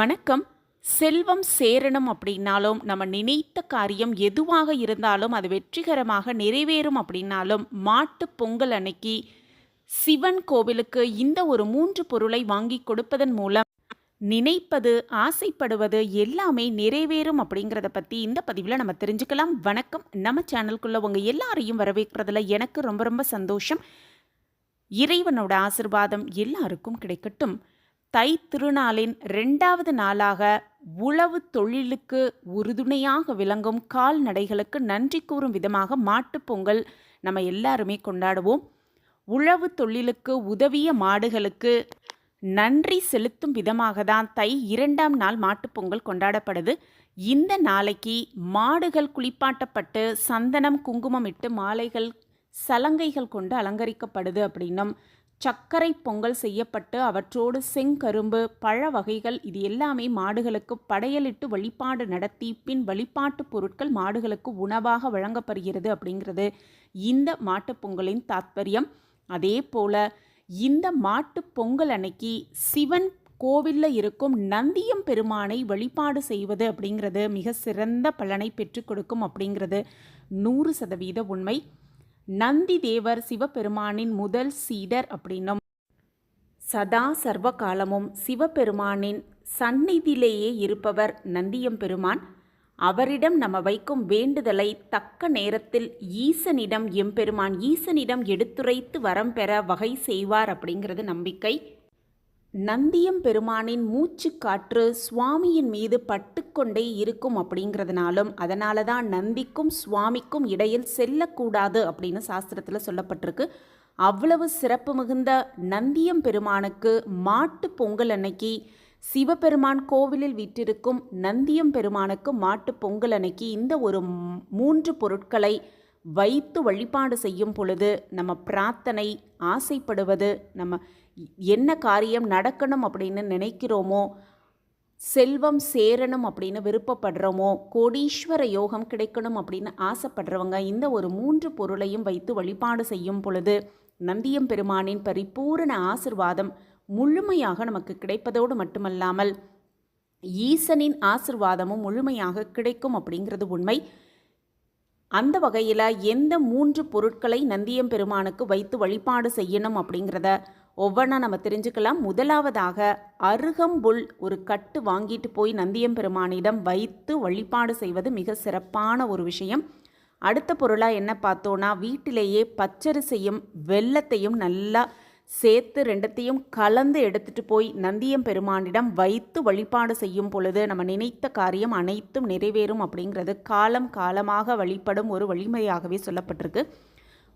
வணக்கம். செல்வம் சேரணும் அப்படின்னாலும் நம்ம நினைத்த காரியம் எதுவாக இருந்தாலும் அது வெற்றிகரமாக நிறைவேறும் அப்படின்னாலும் மாட்டுப் பொங்கல் அன்னைக்கு சிவன் கோவிலுக்கு இந்த ஒரு மூன்று பொருளை வாங்கி கொடுப்பதன் மூலம் நினைப்பது ஆசைப்படுவது எல்லாமே நிறைவேறும் அப்படிங்கிறத பற்றி இந்த பதிவில் நம்ம தெரிஞ்சுக்கலாம். வணக்கம். நம்ம சேனலுக்குள்ள உங்கள் எல்லாரையும் வரவேற்கிறதுல எனக்கு ரொம்ப ரொம்ப சந்தோஷம். இறைவனோட ஆசிர்வாதம் எல்லாருக்கும் கிடைக்கட்டும். தை திருநாளின் ரெண்டாவது நாளாக உழவு தொழிலுக்கு உறுதுணையாக விளங்கும் கால்நடைகளுக்கு நன்றி கூறும் விதமாக மாட்டுப்பொங்கல் நம்ம எல்லாருமே கொண்டாடுவோம். உழவு தொழிலுக்கு உதவிய மாடுகளுக்கு நன்றி செலுத்தும் விதமாக தான் தை இரண்டாம் நாள் மாட்டுப் பொங்கல் கொண்டாடப்படுது. இந்த நாளைக்கு மாடுகள் குளிப்பாட்டப்பட்டு சந்தனம் குங்குமம் இட்டு மாலைகள் சலங்கைகள் கொண்டு அலங்கரிக்கப்படுது அப்படின்னும் சர்க்கரை பொங்கல் செய்யப்பட்டு அவற்றோடு செங்கரும்பு பழ வகைகள் இது எல்லாமே மாடுகளுக்கு படையலிட்டு வழிபாடு நடத்தி பின் வழிபாட்டு பொருட்கள் மாடுகளுக்கு உணவாக வழங்கப்படுகிறது அப்படிங்கிறது இந்த மாட்டுப்பொங்கலின் தாத்பரியம். அதே போல இந்த மாட்டுப் பொங்கல் அன்னைக்கு சிவன் கோவிலில் இருக்கும் நந்தியம் பெருமானை வழிபாடு செய்வது அப்படிங்கிறது மிக சிறந்த பலனை பெற்றுக் கொடுக்கும் அப்படிங்கிறது நூறு சதவீத உண்மை. நந்தி தேவர் சிவபெருமானின் முதல் சீடர் அப்படின்னும் சதா சர்வ காலமும் சிவபெருமானின் சந்நிதியிலேயே இருப்பவர் நந்தியம் பெருமான். அவரிடம் நம்ம வைக்கும் வேண்டுதலை தக்க நேரத்தில் ஈசனிடம் எம்பெருமான் ஈசனிடம் எடுத்துரைத்து வரம் பெற வகை செய்வார் அப்படிங்கிறது நம்பிக்கை. நந்தியம் பெருமானின் மூச்சு காற்று சுவாமியின் மீது பட்டுக்கொண்டே இருக்கும் அப்படிங்கிறதுனாலும் அதனால தான் நந்திக்கும் சுவாமிக்கும் இடையில் செல்லக்கூடாது அப்படின்னு சாஸ்திரத்தில் சொல்லப்பட்டிருக்கு. அவ்வளவு சிறப்பு மிகுந்த நந்தியம் பெருமானுக்கு மாட்டு பொங்கல் அன்னைக்கு சிவபெருமான் கோவிலில் விட்டிருக்கும் நந்தியம் பெருமானுக்கு மாட்டு பொங்கல் அன்னைக்கு இந்த ஒரு மூன்று பொருட்களை வைத்து வழிபாடு செய்யும் பொழுது நம்ம பிரார்த்தனை ஆசைப்படுவது நம்ம என்ன காரியம் நடக்கணும் அப்படின்னு நினைக்கிறோமோ செல்வம் சேரணும் அப்படின்னு விருப்பப்படுறோமோ கோடீஸ்வர யோகம் கிடைக்கணும் அப்படின்னு ஆசைப்படுறவங்க இந்த ஒரு மூன்று பொருளையும் வைத்து வழிபாடு செய்யும் பொழுது நந்தியம் பெருமானின் பரிபூரண ஆசிர்வாதம் முழுமையாக நமக்கு கிடைப்பதோடு மட்டுமல்லாமல் ஈசனின் ஆசிர்வாதமும் முழுமையாக கிடைக்கும் அப்படிங்கிறது உண்மை. அந்த வகையில் எந்த மூன்று பொருட்களை நந்தியம் பெருமானுக்கு வைத்து வழிபாடு செய்யணும் அப்படிங்கிறத ஒவ்வொன்றா நம்ம தெரிஞ்சுக்கலாம். முதலாவதாக அருகம்புல் ஒரு கட்டு வாங்கிட்டு போய் நந்தியம் பெருமானிடம் வைத்து வழிபாடு செய்வது மிக சிறப்பான ஒரு விஷயம். அடுத்த பொருளாக என்ன பார்த்தோன்னா வீட்டிலேயே பச்சரிசையும் வெள்ளத்தையும் நல்லா சேர்த்து ரெண்டத்தையும் கலந்து எடுத்துட்டு போய் நந்தியம் பெருமானிடம் வைத்து வழிபாடு செய்யும் பொழுது நம்ம நினைத்த காரியம் அனைத்தும் நிறைவேறும் அப்படிங்கிறது காலம் காலமாக வழிபடும் ஒரு வழிமுறையாகவே சொல்லப்பட்டிருக்கு.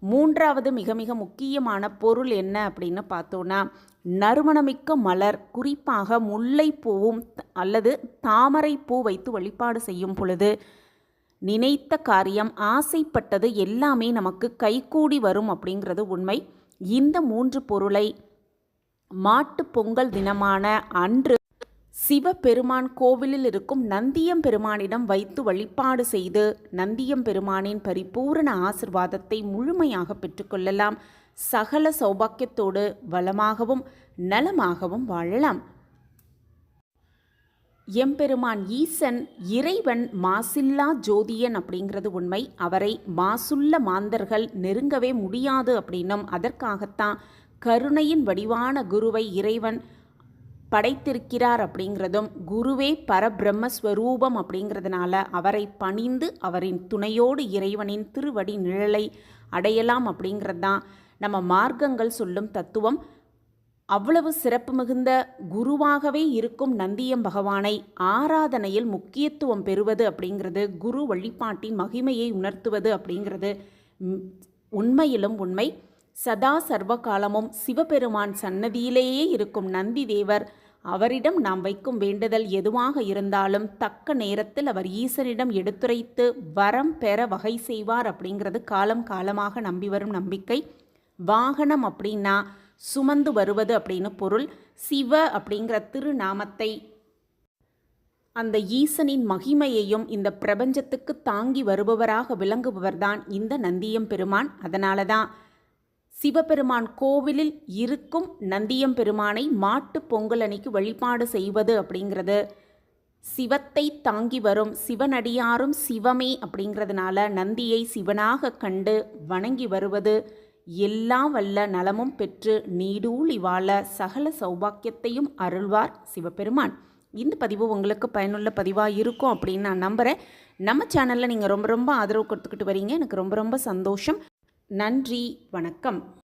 மூன்றாவது மிக மிக முக்கியமான பொருள் என்ன அப்படின்னு பார்த்தோன்னா நறுமணமிக்க மலர் குறிப்பாக முல்லைப்பூவும் அல்லது தாமரை பூ வைத்து வழிபாடு செய்யும் பொழுது நினைத்த காரியம் ஆசைப்பட்டது எல்லாமே நமக்கு கைகூடி வரும் அப்படிங்கிறது உண்மை. இந்த மூன்று பொருளை மாட்டு பொங்கல் தினமான அன்று சிவபெருமான் கோவிலில் இருக்கும் நந்தியம் பெருமானிடம் வைத்து வழிபாடு செய்து நந்தியம் பெருமானின் பரிபூரண ஆசிர்வாதத்தை முழுமையாக பெற்றுக்கொள்ளலாம் சகல சௌபாக்கியத்தோடு வளமாகவும் நலமாகவும் வாழலாம். எம்பெருமான் ஈசன் இறைவன் மாசில்லா ஜோதியன் அப்படிங்கிறது உண்மை. அவரை மாசுள்ள மாந்தர்கள் நெருங்கவே முடியாது அப்படின்னும் அதற்காகத்தான் கருணையின் வடிவான குருவை இறைவன் படைத்திருக்கிறார் அப்படிங்கிறதும் குருவே பரபிரம்மஸ்வரூபம் அப்படிங்கிறதுனால அவரை பணிந்து அவரின் துணையோடு இறைவனின் திருவடி நிழலை அடையலாம் அப்படிங்கிறது தான் நம்ம மார்க்கங்கள் சொல்லும் தத்துவம். அவ்வளவு சிறப்பு மிகுந்த குருவாகவே இருக்கும் நந்தியம் பகவானை ஆராதனையில் முக்கியத்துவம் பெறுவது அப்படிங்கிறது குரு வழிபாட்டின் மகிமையை உணர்த்துவது அப்படிங்கிறது உண்மையிலும் உண்மை. சதா சர்வ காலமும் சிவபெருமான் சன்னதியிலேயே இருக்கும் நந்தி தேவர் அவரிடம் நாம் வைக்கும் வேண்டுதல் எதுவாக இருந்தாலும் தக்க நேரத்தில் அவர் ஈசனிடம் எடுத்துரைத்து வரம் பெற வகை செய்வார் அப்படிங்கிறது காலம் காலமாக நம்பி வரும் நம்பிக்கை. வாகனம் அப்படின்னா சுமந்து வருவது அப்படின்னு பொருள் சிவ அப்படிங்கிற திருநாமத்தை. அந்த ஈசனின் மகிமையையும் இந்த பிரபஞ்சத்துக்கு தாங்கி வருபவராக விளங்குபவர்தான் இந்த நந்தியம் பெருமான். அதனால தான் சிவபெருமான் கோவிலில் இருக்கும் நந்தியம் பெருமானை மாட்டுப் பொங்கல் அன்னைக்கு வழிபாடு செய்வது அப்படிங்கிறது. சிவத்தை தாங்கி வரும் சிவனடியாரும் சிவமே அப்படிங்கிறதுனால நந்தியை சிவனாக கண்டு வணங்கி வருவது எல்லாம் வல்ல நலமும் பெற்று நீடூழி வாழ சகல சௌபாக்கியத்தையும் அருள்வார் சிவபெருமான். இந்த பதிவு உங்களுக்கு பயனுள்ள பதிவாக இருக்கும் அப்படின்னு நான் நம்புகிறேன் நம்ம சேனலில் நீங்கள் ரொம்ப ரொம்ப ஆதரவு கொடுத்துக்கிட்டு வரீங்க. எனக்கு ரொம்ப ரொம்ப சந்தோஷம். நன்றி. வணக்கம்.